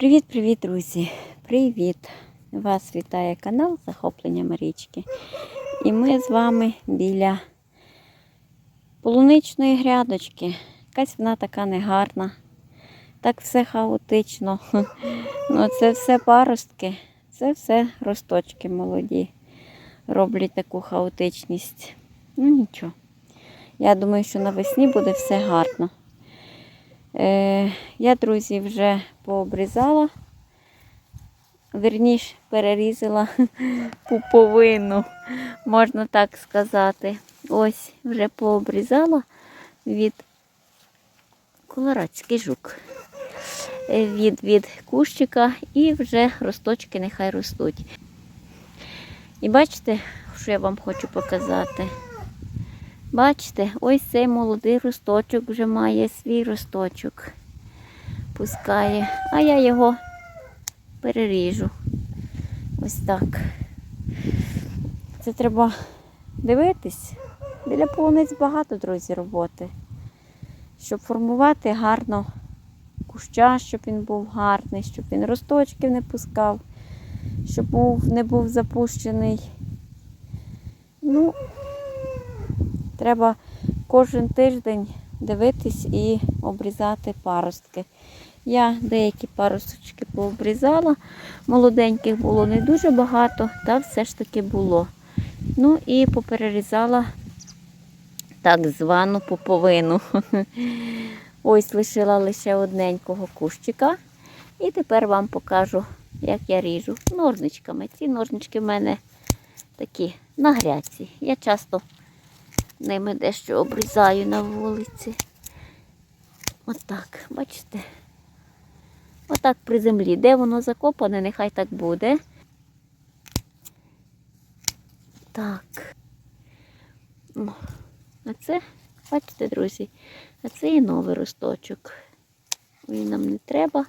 Привіт-привіт, друзі! Привіт! Вас вітає канал Захоплення Марічки. І ми з вами біля полуничної грядочки. Якась вона така негарна. Так все хаотично. Ну, це все паростки, це все росточки молоді. Роблять таку хаотичність. Ну нічого. Я думаю, що навесні буде все гарно. Е, я, друзі, вже пообрізала, верніш перерізала пуповину, можна так сказати. Ось вже пообрізала від колорадський жук. Від, від кущика і вже росточки нехай ростуть. І бачите, що я вам хочу показати? Бачите, ось цей молодий росточок вже має свій росточок. Пускає. А я його переріжу. Ось так. Це треба дивитись. Біля полуниць багато, друзі, роботи. Щоб формувати гарно куща, щоб він був гарний, щоб він росточків не пускав, щоб був, не був запущений. Ну, Треба кожен тиждень дивитись і обрізати паростки. Я деякі паросточки пообрізала, молоденьких було не дуже багато, та все ж таки було. Ну і поперерізала так звану поповину. Ось лишила лише одненького кущика. І тепер вам покажу, як я ріжу ножничками. Ці ножнички в мене такі на грядці. Я часто ними дещо обрізаю на вулиці. Отак, бачите? Отак при землі. Де воно закопане, нехай так буде. Так. А це, бачите, друзі, а це і новий росточок. Він нам не треба.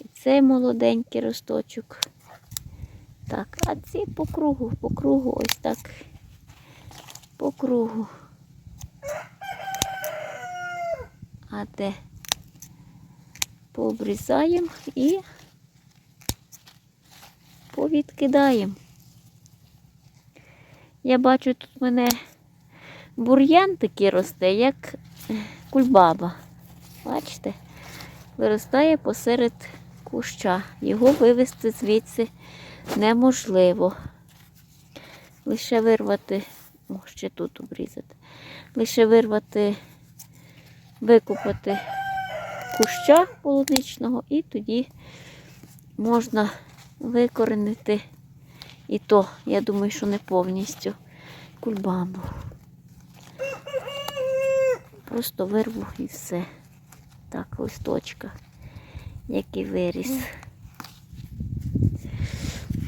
І цей молоденький росточок. Так, а ці по кругу, по кругу ось так по кругу. А де пообрізаємо і повідкидаємо. Я бачу, тут в мене бур'ян такий росте, як кульбаба. Бачите? Виростає посеред куща. Його вивезти звідси неможливо. Лише вирвати о, ще тут обрізати. Лише вирвати, викопати куща полуничного і тоді можна викоренити і то, я думаю, що не повністю кульбабу. Просто вирву і все. Так, листочка, який виріс.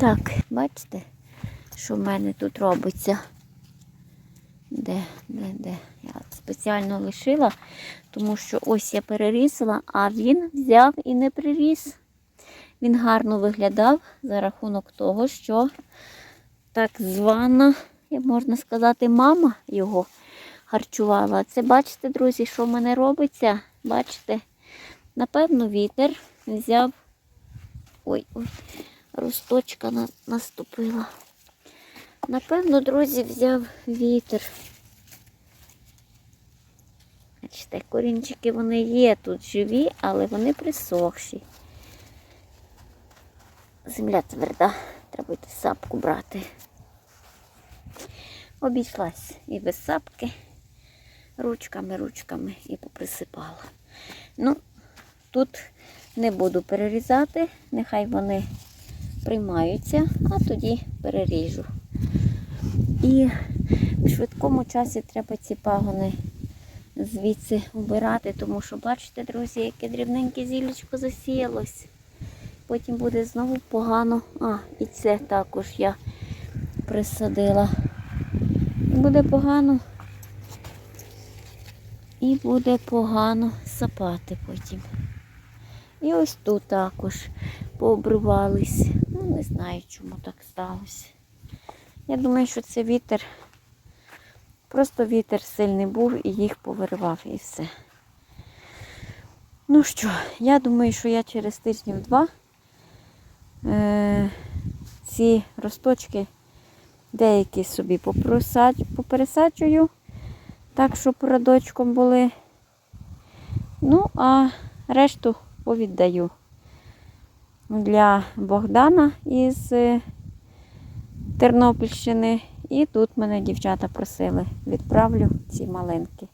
Так, бачите, що в мене тут робиться? Де, де, де? Я спеціально лишила, тому що ось я перерізала, а він взяв і не приріс. Він гарно виглядав за рахунок того, що так звана, як можна сказати, мама його харчувала. Це бачите, друзі, що в мене робиться? Бачите? Напевно, вітер взяв. Ой, ой, росточка наступила. Напевно, друзі, взяв вітер. Бачите, корінчики вони є тут живі, але вони присохші. Земля тверда, треба йти сапку брати. Обійшлась і без сапки, ручками, ручками і поприсипала. Ну, тут не буду перерізати, нехай вони приймаються, а тоді переріжу. І в швидкому часі треба ці пагони звідси убирати, тому що, бачите, друзі, яке дрібненьке зілечко засіялось. Потім буде знову погано. А, і це також я присадила. Буде погано. І буде погано сапати потім. І ось тут також пообривались. Ну, не знаю, чому так сталося. Я думаю, що це вітер. Просто вітер сильний був і їх повиривав і все. Ну що, я думаю, що я через тижнів два е, ці росточки деякі собі попересаджую, так, щоб радочком були. Ну, а решту повіддаю для Богдана із е, Тернопільщини. І тут мене дівчата просили, відправлю ці малинки.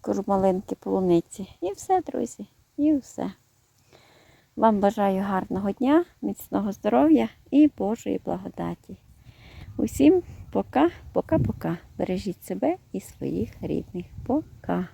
Кажу, малинки полуниці. І все, друзі, і все. Вам бажаю гарного дня, міцного здоров'я і Божої благодаті. Усім пока, пока-пока. Бережіть себе і своїх рідних. Пока.